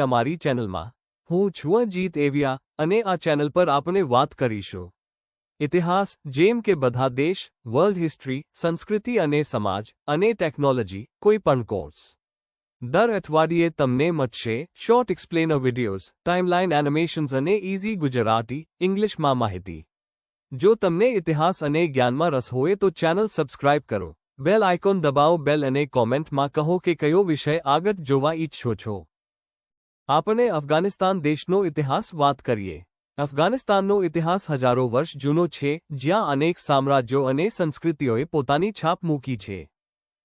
અમારી ચેનલમાં હું છું અજીત એવિયા અને આ ચેનલ પર આપણે વાત કરીશું ઇતિહાસ જેમ કે બધા દેશ વર્લ્ડ હિસ્ટ્રી સંસ્કૃતિ અને સમાજ અને ટેકનોલોજી કોઈ પણ કોર્સ દર અઠવાડિયે તમને મળશે short explainer videos timeline animations અને ઇઝી ગુજરાતી ઇંગ્લિશમાં માહિતી જો તમને ઇતિહાસ અને જ્ઞાનમાં રસ હોય તો ચેનલ સબસ્ક્રાઇબ કરો બેલ આઇકોન દબાવો બેલ અને કોમેન્ટમાં કહો કે કયો વિષય આગળ જોવા ઈચ્છો છો આપણે અફઘાનિસ્તાન દેશનો ઇતિહાસ વાત કરીએ. અફઘાનિસ્તાનનો ઇતિહાસ હજારો વર્ષ જૂનો છે, જ્યાં અનેક સામ્રાજ્યો અને સંસ્કૃતિઓએ પોતાની છાપ મૂકી છે.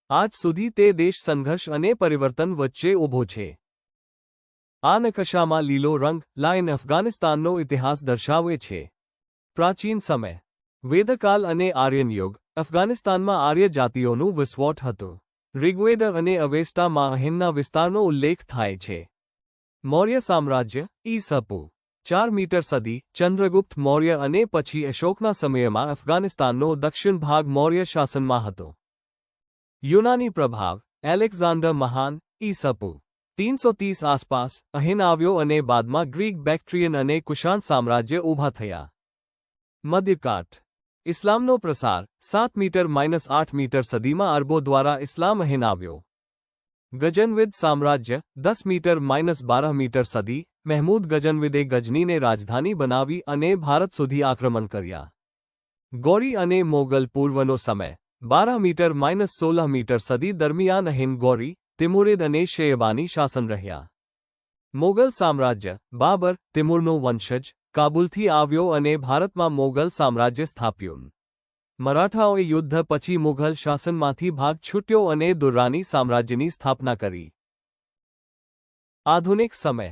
આજ સુધી તે દેશ સંઘર્ષ અને પરિવર્તન વચ્ચે ઊભો છે. આ નકશામાં લીલો રંગ લાઇન અફઘાનિસ્તાનનો ઇતિહાસ દર્શાવે છે. પ્રાચીન સમય. વેદકાલ અને આર્યન યુગ અફઘાનિસ્તાનમાં આર્ય જાતિઓનું વિસ્ફોટ હતું. રિગ્વેદર અને અવેસ્ટામાં અહિંના વિસ્તારનો ઉલ્લેખ થાય છે. મૌર્ય સામ્રાજ્ય ઈસપુ ચાર મીટર સદી ચંદ્રગુપ્ત મૌર્ય અને પછી અશોકના સમયમાં અફઘાનિસ્તાનનો દક્ષિણ ભાગ મૌર્ય શાસનમાં હતો યુનાની પ્રભાવ એલેક્ઝાન્ડર મહાન ઈસપુ તીનસો ત્રીસ આસપાસ અહીં આવ્યો અને બાદમાં ગ્રીક બેક્ટ્રિયન અને કુશાન સામ્રાજ્ય ઊભા થયા મધ્યકાટ ઇસ્લામનો પ્રસાર સાત મીટર માઇનસ આઠ મીટર સદીમાં અરબો દ્વારા ઇસ્લામ અહીં આવ્યો ગજનવિદ સામ્રાજ્ય દસ મીટર માઇનસ બારહ મીટર સદી મહેમૂદ ગજનવિદે ગજનીને રાજધાની બનાવી અને ભારત સુધી આક્રમણ કર્યા ગોરી અને મોગલ પૂર્વનો સમય બારહ મીટર માઇનસ સોલહ મીટર સદી દરમિયાન હિન્દ ગોરી તિમુરિદ અને શેયબાની શાસન રહ્યા મોગલ સામ્રાજ્ય બાબર તિમુરનો વંશજ કાબુલથી આવ્યો અને ભારતમાં મોગલ સામ્રાજ્ય સ્થાપ્યું મરાઠાઓએ યુદ્ધ પછી મુઘલ શાસનમાંથી ભાગ છૂટ્યો અને દુર્રાની સામ્રાજ્યની સ્થાપના કરી આધુનિક સમય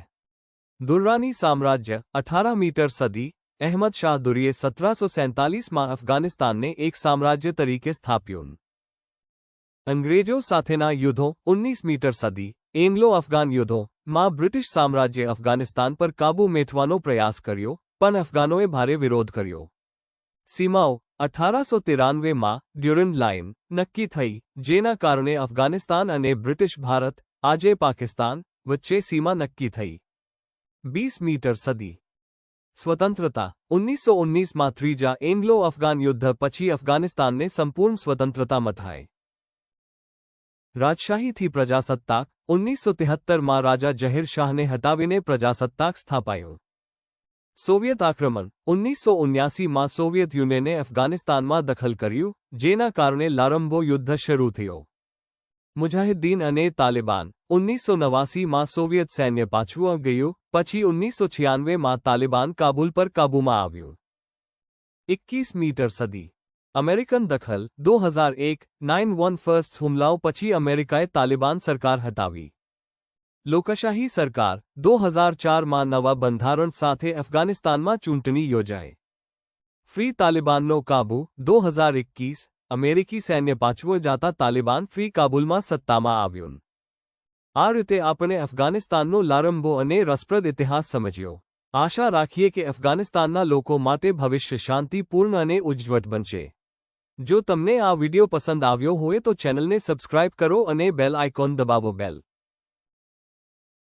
દુર્રાની સામ્રાજ્ય અઠારહ મીટર સદી અહેમદ શાહ દુરીએ સત્રસો સેંતાલીસમાં અફઘાનિસ્તાનને એક સામ્રાજ્ય તરીકે સ્થાપ્યું અંગ્રેજો સાથેના યુદ્ધો ઉન્નીસ મીટર સદી એંગ્લો અફઘાન યુદ્ધો માં બ્રિટિશ સામ્રાજ્યે અફઘાનિસ્તાન પર કાબૂ મેઠવાનો પ્રયાસ કર્યો પણ અફઘાનોએ ભારે વિરોધ કર્યો સીમાઓ અઠારસો તિરાનવેમાં ડ્યુરન લાઇન નક્કી થઈ જેના કારણે અફઘાનિસ્તાન અને બ્રિટિશ ભારત આજે પાકિસ્તાન વચ્ચે સીમા નક્કી થઈ બીસ મીટર સદી સ્વતંત્રતા ઓગણીસો ઓગણીસમાં ત્રીજા એંગ્લો અફઘાન યુદ્ધ પછી અફઘાનિસ્તાનને સંપૂર્ણ સ્વતંત્રતા મઠાય રાજશાહીથી પ્રજાસત્તાક ઓગણીસો તેહત્તરમાં રાજા જહીર શાહને હટાવીને પ્રજાસત્તાક સ્થાપાયું સોવિયત આક્રમણ ઓગણીસો ઉન્યાસીમાં સોવિયત યુનિયને અફઘાનિસ્તાનમાં દખલ કર્યું જેના કારણે લારંબો યુદ્ધ શરૂ થયો મુજાહિદ્દીન અને તાલિબાન ઓગણીસો નવાસીમાં સોવિયત સૈન્ય પાછું ગયું પછી ઓગણીસો છિયાનવેમાં તાલિબાન કાબુલ પર કાબૂમાં આવ્યું ઇક્કીસ મીટર સદી અમેરિકન દખલ દો હજાર એક નાઇન વન ફર્સ્ટ હુમલાઓ પછી અમેરિકાએ તાલિબાન સરકાર હટાવી લોકશાહી સરકાર દો હજાર ચારમાં નવા બંધારણ સાથે અફઘાનિસ્તાનમાં ચૂંટણી યોજાઈ ફ્રી તાલિબાનનો કાબુ દો હજાર એકવીસ અમેરિકી સૈન્ય પાછવો જાતા તાલિબાન ફ્રી કાબુલમાં સત્તામાં આવ્યું આ રીતે આપણે અફઘાનિસ્તાનનો લારંભો અને રસપ્રદ ઇતિહાસ સમજ્યો આશા રાખીએ કે અફઘાનિસ્તાનના લોકો માટે ભવિષ્ય શાંતિપૂર્ણ અને ઉજ્જવટ બનશે જો તમને આ વિડિયો પસંદ આવ્યો હોય તો ચેનલને સબસ્ક્રાઇબ કરો અને બેલ આઇકોન દબાવો બેલ